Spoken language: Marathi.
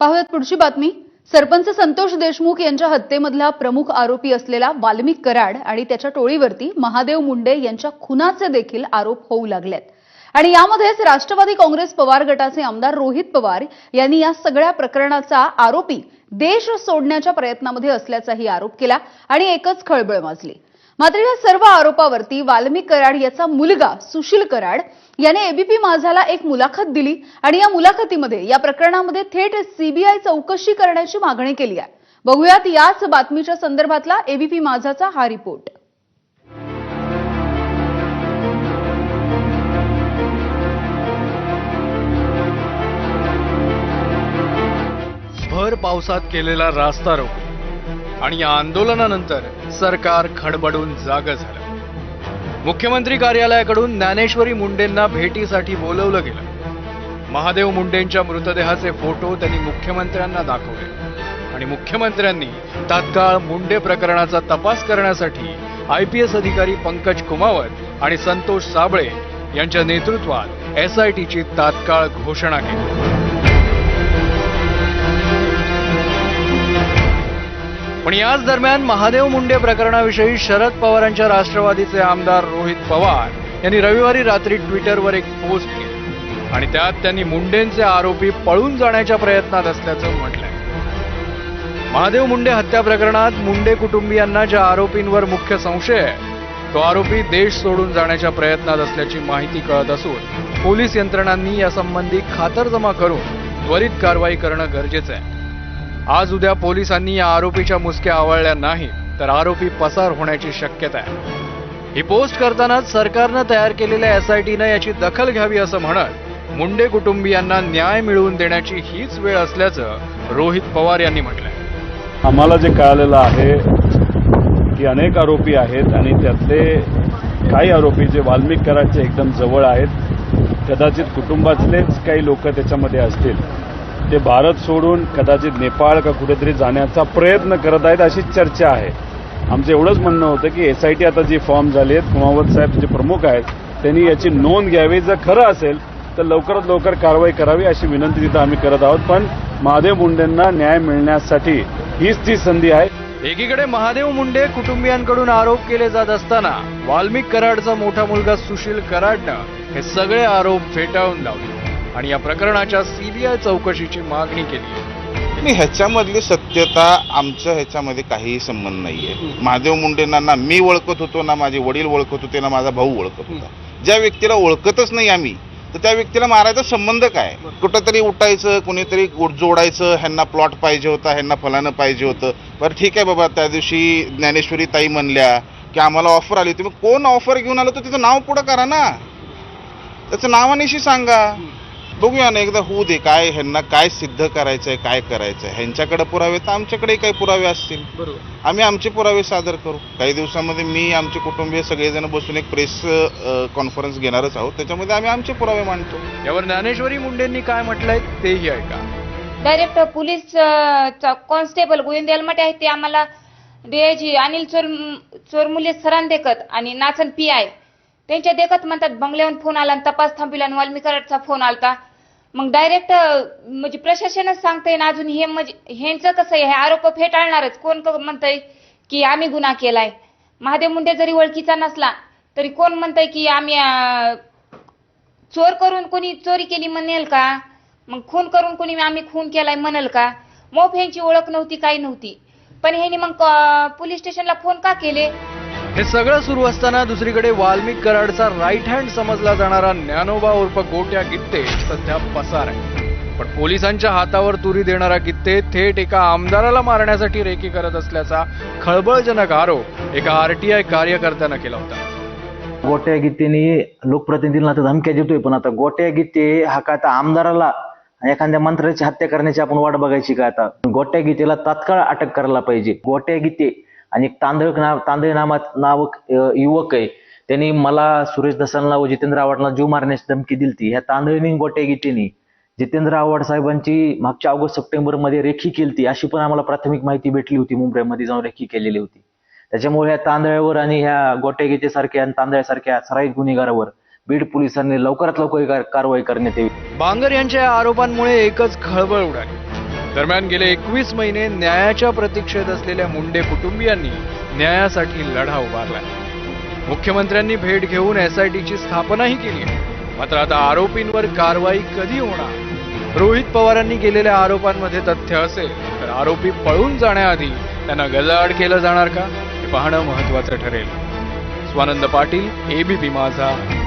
पाहुयात पुढची बातमी. सरपंच संतोष देशमुख यांच्या हत्येमधला प्रमुख आरोपी असलेला वाल्मिक कराड आणि त्याच्या टोळीवरती महादेव मुंडे यांच्या खुनाचे देखील आरोप होऊ लागलेत. आणि यामध्येच राष्ट्रवादी काँग्रेस पवार गटाचे आमदार रोहित पवार यांनी या सगळ्या प्रकरणाचा आरोपी देश सोडण्याच्या प्रयत्नामध्ये असल्याचाही आरोप केला आणि एकच खळबळ माजली. मात्र या सर्व आरोपावरती वाल्मिक कराड याचा मुलगा सुशील कराड याने एबीपी माझाला एक मुलाखत दिली आणि या मुलाखतीमध्ये या प्रकरणामध्ये थेट सीबीआय चौकशी करण्याची मागणी केली आहे. बघूयात याच बातमीच्या संदर्भातला एबीपी माझाचा हा रिपोर्ट. भर पावसात केलेला रास्ता रोको. आणि या आंदोलनानंतर सरकार खडबडून जाग झालं. मुख्यमंत्री कार्यालयाकडून ज्ञानेश्वरी मुंडेंना भेटीसाठी बोलवलं गेलं. महादेव मुंडेंच्या मृतदेहाचे फोटो त्यांनी मुख्यमंत्र्यांना दाखवले. आणि मुख्यमंत्र्यांनी तात्काळ मुंडे प्रकरणाचा तपास करण्यासाठी आय पी एस अधिकारी पंकज कुमावत आणि संतोष साबळे यांच्या नेतृत्वात एस आय टीची तात्काळ घोषणा केली. पण याच दरम्यान महादेव मुंडे प्रकरणाविषयी शरद पवारांच्या राष्ट्रवादीचे आमदार रोहित पवार यांनी रविवारी रात्री ट्विटरवर एक पोस्ट केली. आणि त्यात त्यांनी मुंडेंचे आरोपी पळून जाण्याच्या प्रयत्नात असल्याचं म्हटलंय. महादेव मुंडे हत्या प्रकरणात मुंडे कुटुंबियांना ज्या आरोपींवर मुख्य संशय आहे तो आरोपी देश सोडून जाण्याच्या प्रयत्नात असल्याची माहिती कळत असून पोलीस यंत्रणांनी यासंबंधी खातरजमा करून त्वरित कारवाई करणं गरजेचं आहे. आज उद्या पोलिसांनी या आरोपीच्या मुसक्या आवळल्या नाही तर आरोपी पसार होण्याची शक्यता आहे. ही पोस्ट करतानाच सरकारनं तयार केलेल्या एसआयटीनं याची दखल घ्यावी असं म्हणत मुंडे कुटुंबियांना न्याय मिळवून देण्याची हीच वेळ असल्याचं रोहित पवार यांनी म्हटलंय. आम्हाला जे कळालेलं आहे की अनेक आरोपी आहेत आणि त्यातले काही आरोपी जे वाल्मिक कराडचे एकदम जवळ आहेत कदाचित कुटुंबातलेच काही लोक त्याच्यामध्ये असतील. ते भारत सोडून कदाचित नेपाळ का कुठेतरी जाण्याचा प्रयत्न करत आहेत अशी चर्चा आहे. आमचं एवढंच म्हणणं होतं की एस आय टी आता जी फॉर्म झाली आहेत कुमावत साहेब जे प्रमुख आहेत त्यांनी याची नोंद घ्यावी. जर खरं असेल तर लवकरात लवकर कारवाई करावी अशी विनंती तिथं आम्ही करत आहोत. पण महादेव मुंडेंना न्याय मिळण्यासाठी हीच ती संधी आहे. एकीकडे महादेव मुंडे कुटुंबियांकडून आरोप केले जात असताना वाल्मिक कराडचा मोठा मुलगा सुशील कराडनं हे सगळे आरोप फेटाळून लावले. आणि या प्रकरणाच्या सीबीआय चौकशीची मागणी केली नाही ह्याच्यामधली सत्यता आमच्या ह्याच्यामध्ये काहीही संबंध नाहीये. महादेव मुंडेंना ना मी ओळखत होतो ना माझे वडील ओळखत होते ना माझा भाऊ ओळखत होता. ज्या व्यक्तीला ओळखतच नाही आम्ही तर त्या व्यक्तीला मारायचा संबंध काय? कुठंतरी उठायचं कोणीतरी जोडायचं ह्यांना प्लॉट पाहिजे होता ह्यांना फलानं पाहिजे होतं. बरं ठीक आहे बाबा त्या दिवशी ज्ञानेश्वरी ताई म्हणल्या की आम्हाला ऑफर आली. तुम्ही कोण ऑफर घेऊन आलो तर तिचं नाव पुढं करा ना. त्याचं नावानिशी सांगा. बघूया ना एकदा होऊ दे काय ह्यांना काय सिद्ध करायचंय काय करायचंय. ह्यांच्याकडे पुरावे तर आमच्याकडे काही पुरावे असतील. बरोबर. आम्ही आमचे पुरावे सादर करू. काही दिवसामध्ये मी आमचे कुटुंबीय सगळेजण बसून एक प्रेस कॉन्फरन्स घेणारच आहोत. त्याच्यामध्ये आम्ही आमचे पुरावे मांडतो. यावर ज्ञानेश्वरी मुंडेंनी काय म्हटलंय तेही ऐका. Direct police constable Govind Elmate आहेत ते आम्हाला डीआयजी अनिल चोर चोरमुले सरान देखत आणि नाचन पी आय. त्यांच्या देखत म्हणतात बंगल्याहून फोन आला आणि तपास थांबविला आणि वाल्मिकराडचा फोन आलता. मग डायरेक्ट म्हणजे प्रशासनच सांगतंय ना अजून हे म्हणजे ह्यांचं कसं आहे? हे आरोप फेटाळणारच. कोण क- म्हणतंय की आम्ही गुन्हा केलाय? महादेव मुंडे जरी ओळखीचा नसला तरी कोण म्हणतंय की आम्ही चोर करून कोणी चोरी केली म्हणेल का? मग खून करून कोणी आम्ही खून केलाय म्हणेल का? मोफ यांची ओळख नव्हती काही नव्हती. पण ह्यांनी मग पोलीस स्टेशनला फोन का केले? हे सगळं सुरू असताना दुसरीकडे वाल्मिक कराडचा राईट हँड समजला जाणारा ज्ञानोबा उर्फ गोट्या गित्ते सध्या पसार आहे पण पोलिसांच्या हातावर तुरी देणारा गित्ते थेट एका आमदाराला मारण्यासाठी रेकी करत असल्याचा खळबळजनक आरोप एका आरटीआय कार्यकर्त्यानं केला होता. गोट्या गीतेने लोकप्रतिनिधींना तर धमक्या देतोय पण आता गोट्या गीते हा का आता आमदाराला एखाद्या मंत्र्याची हत्या करण्याची आपण वाट बघायची का आता? गोट्या गीतेला तात्काळ अटक करायला पाहिजे. गोट्या गीते आणि एक तांदळ नाव तांदळ नामात नावक युवक आहे. त्यांनी मला सुरेश दसांना व जितेंद्र आव्हाडला जीव मारण्याची धमकी दिली ह्या तांदळीनी गोट्या गीतेनी जितेंद्र आव्हाड साहेबांची मागच्या ऑगस्ट सप्टेंबरमध्ये रेखी केली अशी पण आम्हाला प्राथमिक माहिती भेटली होती. मुंबईमध्ये जाऊन रेखी केलेली होती. त्याच्यामुळे ह्या तांदळावर आणि ह्या गोट्यागीते सारख्या आणि तांदळासारख्या सराईत गुन्हेगारावर बीड पोलिसांनी लवकरात लवकर कारवाई करण्यात यावी. बांगर यांच्या आरोपांमुळे एकच खळबळ उडाली. दरम्यान गेले एकवीस महिने न्यायाच्या प्रतीक्षेत असलेल्या मुंडे कुटुंबियांनी न्यायासाठी लढा उभारला. मुख्यमंत्र्यांनी भेट घेऊन एसआयटीची स्थापनाही केली. मात्र आता आरोपींवर कारवाई कधी होणार? रोहित पवारांनी केलेल्या आरोपांमध्ये तथ्य असेल तर आरोपी पळून जाण्याआधी त्यांना गजाआड केलं जाणार का? हे पाहणं महत्वाचं ठरेल. स्वानंद पाटील एबीपी माझा